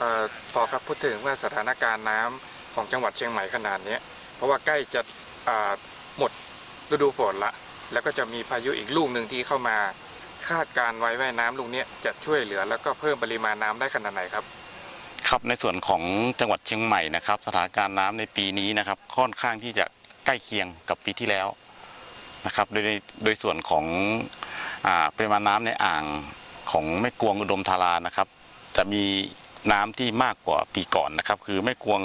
ออพอครับพูดถึงว่าสถานการณ์น้ำของจังหวัดเชียงใหม่ขนาดนี้เพราะว่าใกล้จะหมดฤดูฝนละ แล้วก็จะมีพายุอีกลูกหนึ่งที่เข้ามาคาดการไว้ว่าน้ำลูกนี้จะช่วยเหลือ แล้วก็เพิ่มปริมาณน้ำได้ขนาดไหนครับ ครับในส่วนของจังหวัดเชียงใหม่นะครับ สถานการณ์น้ำในปีนี้นะครับค่อนข้างที่จะใกล้เคียงกับปีที่แล้วนะครับโดยโดยส่วนของอปริมาณน้ำในอ่างของแม่กวงอุดมธารานะครับ จะมี น้ำที่มากกว่าปีก่อนนะครับ คือแม่กวง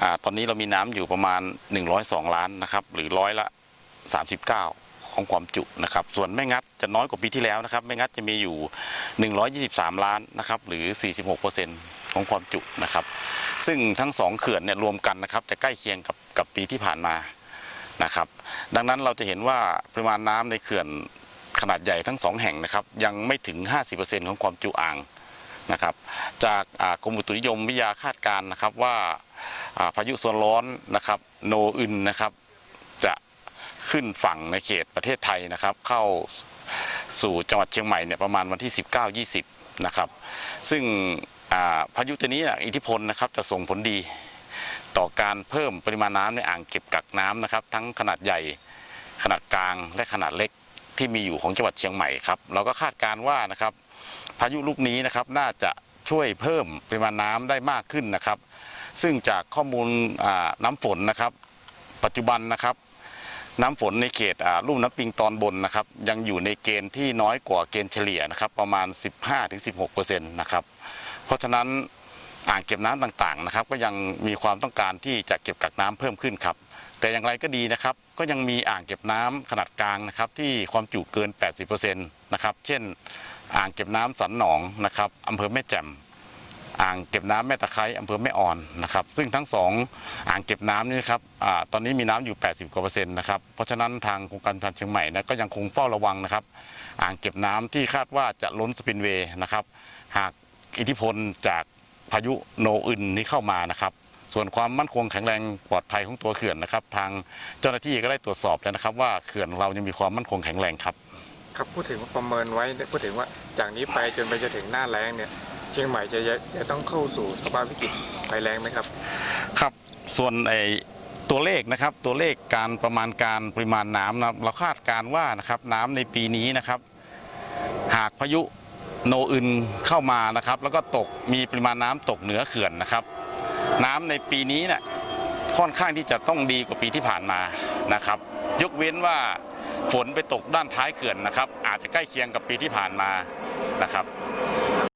อตอนนี้เรามีน้ำอยู่ประมาณ 102 ล้านนะครับหรือร้อยละ 39 ของความจุนะครับ ส่วนแม่งัดจะน้อยกว่าปีที่แล้วนะครับแม่งัดจะมีอยู่ 123 ล้านนะครับหรือ 46%ของความจุนะครับ ซึ่งทั้งสองเขื่อนเนี่ยรวมกันนะครับ จะใกล้เคียงกับกับปีที่ผ่านมานะครับ ดังนั้นเราจะเห็นว่าปริมาณน้ำในเขื่อนขนาดใหญ่ทั้งสองแห่งนะครับ ยังไม่ถึง 50%ของความจุอ่าง นะครับ จากกรมอุตุนิยมวิทยาคาดการณ์นะครับว่าพายุโซนร้อนนะครับโนอึนนะครับจะขึ้นฝั่งในเขตประเทศไทยนะครับ เข้าสู่จังหวัดเชียงใหม่เนี่ยประมาณวันที่ 19-20 นะครับ ซึ่งพายุตัวนี้อิทธิพลนะครับจะส่งผลดีต่อการเพิ่มปริมาณน้ำในอ่างเก็บกักน้ำนะครับ ทั้งขนาดใหญ่ขนาดกลางและขนาดเล็กที่มีอยู่ของจังหวัดเชียงใหม่ครับเราก็คาดการณ์ว่านะครับ พายุลูกนี้นะครับน่าจะช่วยเพิ่มปริมาณน้ำได้มากขึ้นนะครับ ซึ่งจากข้อมูลน้ำฝนนะครับ ปัจจุบันนะครับน้ำฝนในเขตลุ่มน้ำปิงตอนบนนะครับยังอยู่ในเกณฑ์ที่น้อยกว่าเกณฑ์เฉลี่ยนะครับประมาณ 15-16%นะครับเพราะฉะนั้นอ่างเก็บน้ำต่างๆนะครับ ก็ยังมีความต้องการที่จะเก็บกักน้ำเพิ่มขึ้นครับ แต่อย่างไรก็ดีนะครับ ก็ยังมีอ่างเก็บน้ำขนาดกลางนะครับที่ความจุเกิน 80%นะครับเช่น อ่างเก็บน้ำสันหนองนะครับอำเภอแม่แจ่มอ่างเก็บน้ำแม่ตะไคร้อำเภอแม่อ่อนนะครับซึ่งทั้งสองอ่างเก็บน้ำนี่นะครับอตอนนี้มีน้ำอยู่ 80กว่าเปอร์เซ็นต์นะครับเพราะฉะนั้นทางโครงการพันเชียงใหม่นะก็ยังคงเฝ้าระวังนะครับ อ่างเก็บน้ำที่คาดว่าจะล้นสปินเวย์นะครับหากอิทธิพลจากพายุโนอึนนี้เข้ามานะครับ ส่วนความมั่นคงแข็งแรงปลอดภัยของตัวเขื่อนนะครับ ทางเจ้าหน้าที่ก็ได้ตรวจสอบแล้วนะครับ ว่าเขื่อนเรายังมีความมั่นคงแข็งแรงครับ ครับพูดถึงว่าประเมินไว้พูดถึงว่าจากนี้ไปจนไปจะถึงหน้าแล้งเนี่ย เชียงใหม่จะจะจะต้องเข้าสู่สภาพวิกฤตภัยแล้งไหมครับ ครับส่วนไอตัวเลขนะครับตัวเลขการประมาณการปริมาณน้ำนะเราคาดการว่านะครับน้ำในปีนี้นะครับ หากพายุโนอึนเข้ามานะครับ แล้วก็ตกมีปริมาณน้ำตกเหนือเขื่อนนะครับ น้ำในปีนี้เนี่ยค่อนข้างที่จะต้องดีกว่าปีที่ผ่านมานะครับ ยกเว้นว่า ฝนไปตกด้านท้ายเขื่อนนะครับ อาจจะใกล้เคียงกับปีที่ผ่านมานะครับ